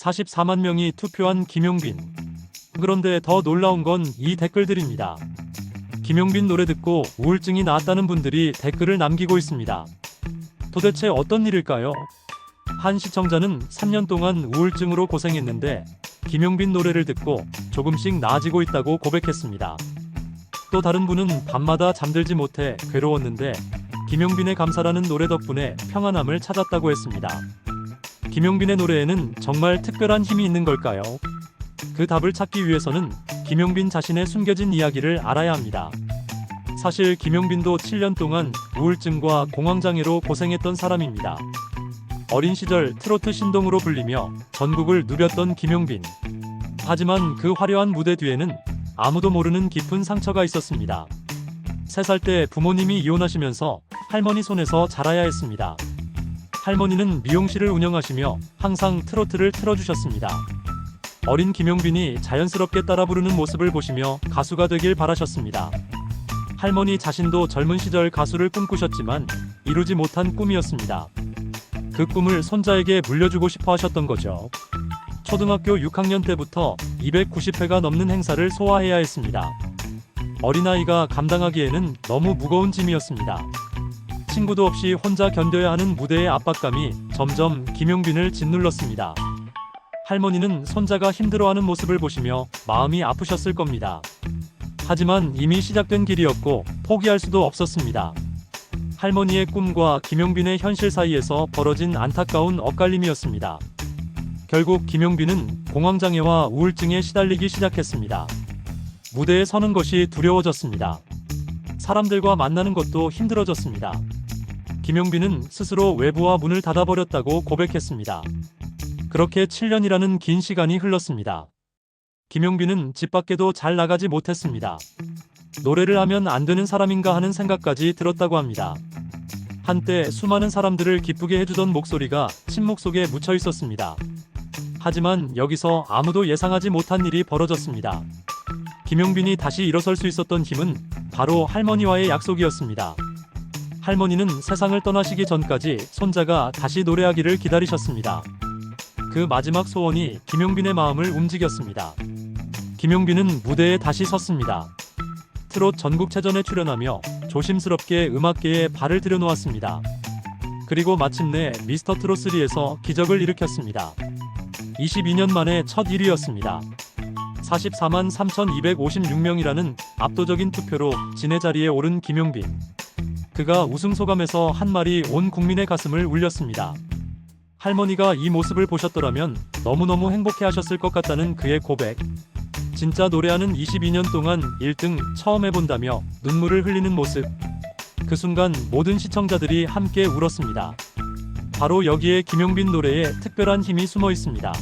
44만 명이 투표한 김용빈. 그런데 더 놀라운 건 이 댓글들입니다. 김용빈 노래 듣고 우울증이 나았다는 분들이 댓글을 남기고 있습니다. 도대체 어떤 일일까요? 한 시청자는 3년 동안 우울증으로 고생했는데 김용빈 노래를 듣고 조금씩 나아지고 있다고 고백했습니다. 또 다른 분은 밤마다 잠들지 못해 괴로웠는데 김용빈의 감사라는 노래 덕분에 평안함을 찾았다고 했습니다. 김용빈의 노래에는 정말 특별한 힘이 있는 걸까요? 그 답을 찾기 위해서는 김용빈 자신의 숨겨진 이야기를 알아야 합니다. 사실 김용빈도 7년 동안 우울증과 공황장애로 고생했던 사람입니다. 어린 시절 트로트 신동으로 불리며 전국을 누볐던 김용빈. 하지만 그 화려한 무대 뒤에는 아무도 모르는 깊은 상처가 있었습니다. 3살 때 부모님이 이혼하시면서 할머니 손에서 자라야 했습니다. 할머니는 미용실을 운영하시며 항상 트로트를 틀어주셨습니다. 어린 김용빈이 자연스럽게 따라 부르는 모습을 보시며 가수가 되길 바라셨습니다. 할머니 자신도 젊은 시절 가수를 꿈꾸셨지만 이루지 못한 꿈이었습니다. 그 꿈을 손자에게 물려주고 싶어 하셨던 거죠. 초등학교 6학년 때부터 290회가 넘는 행사를 소화해야 했습니다. 어린아이가 감당하기에는 너무 무거운 짐이었습니다. 친구도 없이 혼자 견뎌야 하는 무대의 압박감이 점점 김용빈을 짓눌렀습니다. 할머니는 손자가 힘들어하는 모습을 보시며 마음이 아프셨을 겁니다. 하지만 이미 시작된 길이었고 포기할 수도 없었습니다. 할머니의 꿈과 김용빈의 현실 사이에서 벌어진 안타까운 엇갈림이었습니다. 결국 김용빈은 공황장애와 우울증에 시달리기 시작했습니다. 무대에 서는 것이 두려워졌습니다. 사람들과 만나는 것도 힘들어졌습니다. 김용빈은 스스로 외부와 문을 닫아버렸다고 고백했습니다. 그렇게 7년이라는 긴 시간이 흘렀습니다. 김용빈은 집 밖에도 잘 나가지 못했습니다. 노래를 하면 안 되는 사람인가 하는 생각까지 들었다고 합니다. 한때 수많은 사람들을 기쁘게 해주던 목소리가 침묵 속에 묻혀 있었습니다. 하지만 여기서 아무도 예상하지 못한 일이 벌어졌습니다. 김용빈이 다시 일어설 수 있었던 힘은 바로 할머니와의 약속이었습니다. 할머니는 세상을 떠나시기 전까지 손자가 다시 노래하기를 기다리셨습니다. 그 마지막 소원이 김용빈의 마음을 움직였습니다. 김용빈은 무대에 다시 섰습니다. 트롯 전국체전에 출연하며 조심스럽게 음악계에 발을 들여놓았습니다. 그리고 마침내 미스터 트롯 3에서 기적을 일으켰습니다. 22년 만에 첫 1위였습니다. 44만 3,256명이라는 압도적인 투표로 진의 자리에 오른 김용빈. 그가 우승 소감에서 한 말이 온 국민의 가슴을 울렸습니다. 할머니가 이 모습을 보셨더라면 너무너무 행복해 하셨을 것 같다는 그의 고백. 진짜 노래하는 22년 동안 1등 처음 해본다며 눈물을 흘리는 모습. 그 순간 모든 시청자들이 함께 울었습니다. 바로 여기에 김용빈 노래에 특별한 힘이 숨어 있습니다.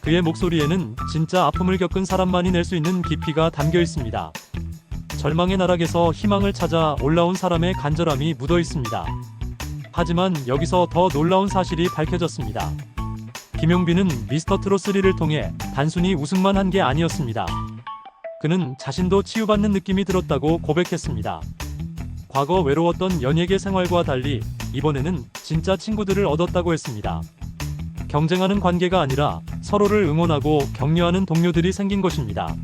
그의 목소리에는 진짜 아픔을 겪은 사람만이 낼 수 있는 깊이가 담겨 있습니다. 절망의 나락에서 희망을 찾아 올라온 사람의 간절함이 묻어 있습니다. 하지만 여기서 더 놀라운 사실이 밝혀졌습니다. 김용빈은 미스터 트롯 3를 통해 단순히 우승만 한 게 아니었습니다. 그는 자신도 치유받는 느낌이 들었다고 고백했습니다. 과거 외로웠던 연예계 생활과 달리 이번에는 진짜 친구들을 얻었다고 했습니다. 경쟁하는 관계가 아니라 서로를 응원하고 격려하는 동료들이 생긴 것입니다.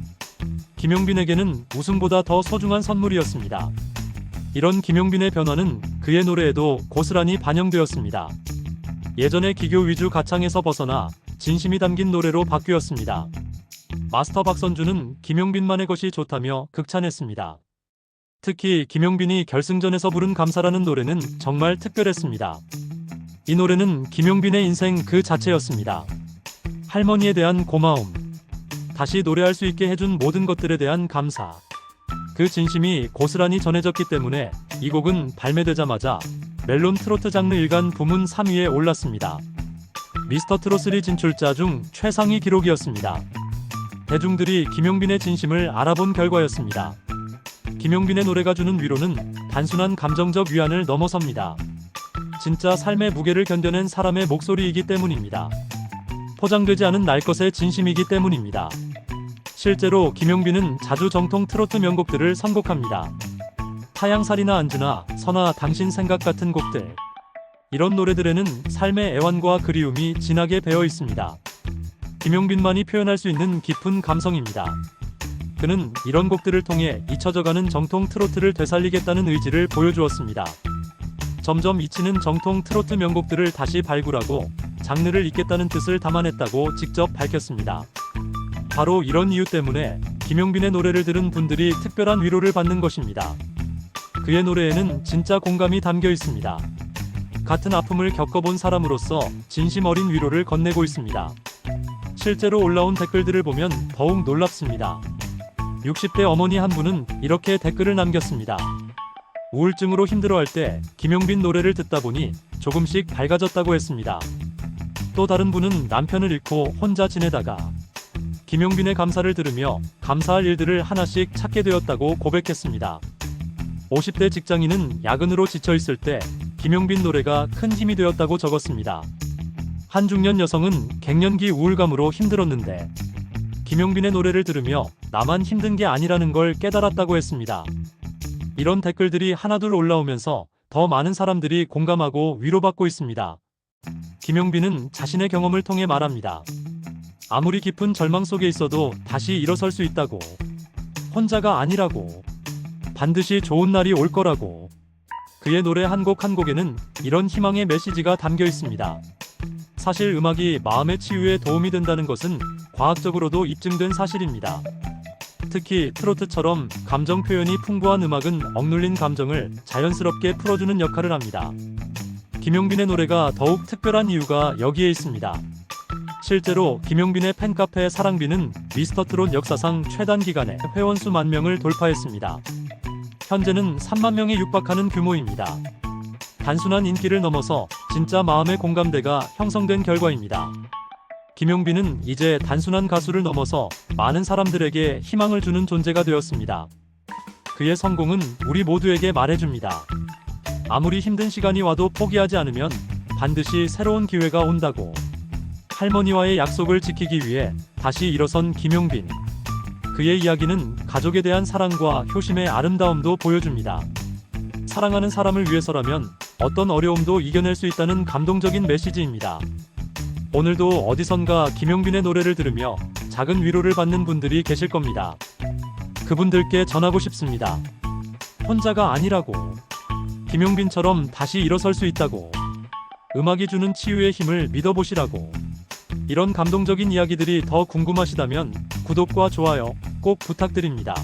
김용빈에게는 우승보다 더 소중한 선물이었습니다. 이런 김용빈의 변화는 그의 노래에도 고스란히 반영되었습니다. 예전의 기교 위주 가창에서 벗어나 진심이 담긴 노래로 바뀌었습니다. 마스터 박선주는 김용빈만의 것이 좋다며 극찬했습니다. 특히 김용빈이 결승전에서 부른 감사라는 노래는 정말 특별했습니다. 이 노래는 김용빈의 인생 그 자체였습니다. 할머니에 대한 고마움, 다시 노래할 수 있게 해준 모든 것들에 대한 감사. 그 진심이 고스란히 전해졌기 때문에 이 곡은 발매되자마자 멜론 트로트 장르 일간 부문 3위에 올랐습니다. 미스터 트롯3 진출자 중 최상위 기록이었습니다. 대중들이 김용빈의 진심을 알아본 결과였습니다. 김용빈의 노래가 주는 위로는 단순한 감정적 위안을 넘어섭니다. 진짜 삶의 무게를 견뎌낸 사람의 목소리이기 때문입니다. 포장되지 않은 날 것의 진심이기 때문입니다. 실제로 김용빈은 자주 정통 트로트 명곡들을 선곡합니다. 타양살이나 안주나 선아 당신 생각 같은 곡들. 이런 노래들에는 삶의 애환과 그리움이 진하게 배어 있습니다. 김용빈만이 표현할 수 있는 깊은 감성입니다. 그는 이런 곡들을 통해 잊혀져가는 정통 트로트를 되살리겠다는 의지를 보여주었습니다. 점점 잊히는 정통 트로트 명곡들을 다시 발굴하고 장르를 잇겠다는 뜻을 담아냈다고 직접 밝혔습니다. 바로 이런 이유 때문에 김용빈의 노래를 들은 분들이 특별한 위로를 받는 것입니다. 그의 노래에는 진짜 공감이 담겨 있습니다. 같은 아픔을 겪어본 사람으로서 진심 어린 위로를 건네고 있습니다. 실제로 올라온 댓글들을 보면 더욱 놀랍습니다. 60대 어머니 한 분은 이렇게 댓글을 남겼습니다. 우울증으로 힘들어할 때 김용빈 노래를 듣다 보니 조금씩 밝아졌다고 했습니다. 또 다른 분은 남편을 잃고 혼자 지내다가 김용빈의 감사를 들으며 감사할 일들을 하나씩 찾게 되었다고 고백했습니다. 50대 직장인은 야근으로 지쳐 있을 때 김용빈 노래가 큰 힘이 되었다고 적었습니다. 한 중년 여성은 갱년기 우울감으로 힘들었는데 김용빈의 노래를 들으며 나만 힘든 게 아니라는 걸 깨달았다고 했습니다. 이런 댓글들이 하나둘 올라오면서 더 많은 사람들이 공감하고 위로받고 있습니다. 김용빈은 자신의 경험을 통해 말합니다. 아무리 깊은 절망 속에 있어도 다시 일어설 수 있다고. 혼자가 아니라고. 반드시 좋은 날이 올 거라고. 그의 노래 한 곡 한 곡에는 이런 희망의 메시지가 담겨 있습니다. 사실 음악이 마음의 치유에 도움이 된다는 것은 과학적으로도 입증된 사실입니다. 특히 트로트처럼 감정 표현이 풍부한 음악은 억눌린 감정을 자연스럽게 풀어주는 역할을 합니다. 김용빈의 노래가 더욱 특별한 이유가 여기에 있습니다. 실제로 김용빈의 팬카페 사랑비는 미스터트롯 역사상 최단 기간에 회원 수 만 명을 돌파했습니다. 현재는 3만 명에 육박하는 규모입니다. 단순한 인기를 넘어서 진짜 마음의 공감대가 형성된 결과입니다. 김용빈은 이제 단순한 가수를 넘어서 많은 사람들에게 희망을 주는 존재가 되었습니다. 그의 성공은 우리 모두에게 말해줍니다. 아무리 힘든 시간이 와도 포기하지 않으면 반드시 새로운 기회가 온다고. 할머니와의 약속을 지키기 위해 다시 일어선 김용빈. 그의 이야기는 가족에 대한 사랑과 효심의 아름다움도 보여줍니다. 사랑하는 사람을 위해서라면 어떤 어려움도 이겨낼 수 있다는 감동적인 메시지입니다. 오늘도 어디선가 김용빈의 노래를 들으며 작은 위로를 받는 분들이 계실 겁니다. 그분들께 전하고 싶습니다. 혼자가 아니라고. 김용빈처럼 다시 일어설 수 있다고. 음악이 주는 치유의 힘을 믿어보시라고. 이런 감동적인 이야기들이 더 궁금하시다면 구독과 좋아요 꼭 부탁드립니다.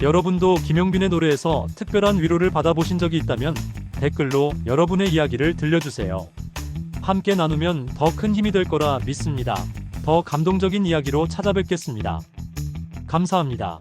여러분도 김용빈의 노래에서 특별한 위로를 받아보신 적이 있다면 댓글로 여러분의 이야기를 들려주세요. 함께 나누면 더 큰 힘이 될 거라 믿습니다. 더 감동적인 이야기로 찾아뵙겠습니다. 감사합니다.